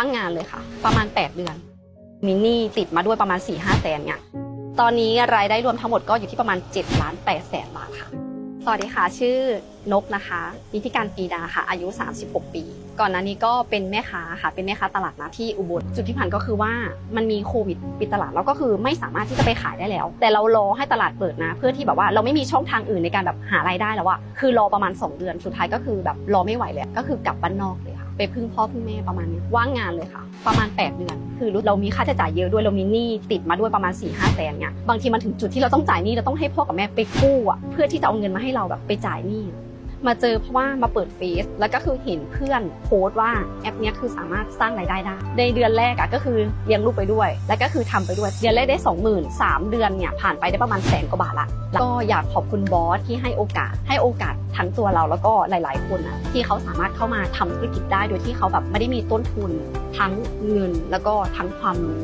ตั้งงานเลยค่ะ ประมาณ 8 เดือน มินนี่ติดมาด้วยประมาณ4 5แสนเนี่ยตอนนี้รายได้รวมทั้งหมดก็อยู่ที่ประมาณ7ล้าน8แสนบาทค่ะ สวัสดีค่ะ ชื่อนกนะคะนิติการปีดาค่ะ อายุ 36 ปีก่อนหน้านี้ก็เป็นแม่ค้าค่ะเป็นแม่ค้าตลาดนัดที่อุบลจุดที่ผ่านก็คือว่ามันมีโควิดปิดตลาดแล้วก็คือไม่สามารถที่จะไปขายได้แล้ว แต่เรารอให้ตลาดเปิดนะ เพื่อที่แบบว่าเราไม่มีช่องทางอื่นในการแบบหารายได้แล้วอะคือรอประมาณ 2 เดือนสุดท้ายก็คือแบบรอไม่ไหวเลยก็คือกลับบ้านนอกเลยค่ะไปพึ่งพ่อพึ่งแม่ประมาณนี้ว่างงานเลยค่ะ ประมาณ 8 เดือน คือเรามีค่าใช้จ่ายเยอะด้วยเรามีหนี้ติดมาด้วยประมาณ4ี่ห้าแสนเนี่ยบางทีมันถึงจุดที่เราต้องจ่ายหนี้เราต้องให้พ่อกับแม่ไปกู้อะเพื่อที่จะเอาเงินมาให้เราแบบไปจ่ายหนี้ มาเจอเพราะว่ามาเปิดเฟซแล้วก็คือเห็นเพื่อนโพสต์ว่าแอปนี้คือสามารถสร้างรายได้ได้ในเดือนแรกอะก็คือเลี้ยงลูกไปด้วย แล้วก็คือทำไปด้วย เดือนแรกได้ 20,000สามเดือนเนี่ยผ่านไปได้ประมาณแสนกว่าบาทละก็อยากขอบคุณบอสที่ให้โอกาส ให้โอกาสทั้งตัวเราแล้วก็หลาย ๆ คนอะที่เขาสามารถเข้ามาทำธุรกิจได้โดยที่เขาแบบไม่ได้มีต้นทุน ทั้งเงินแล้วก็ทั้งความรู้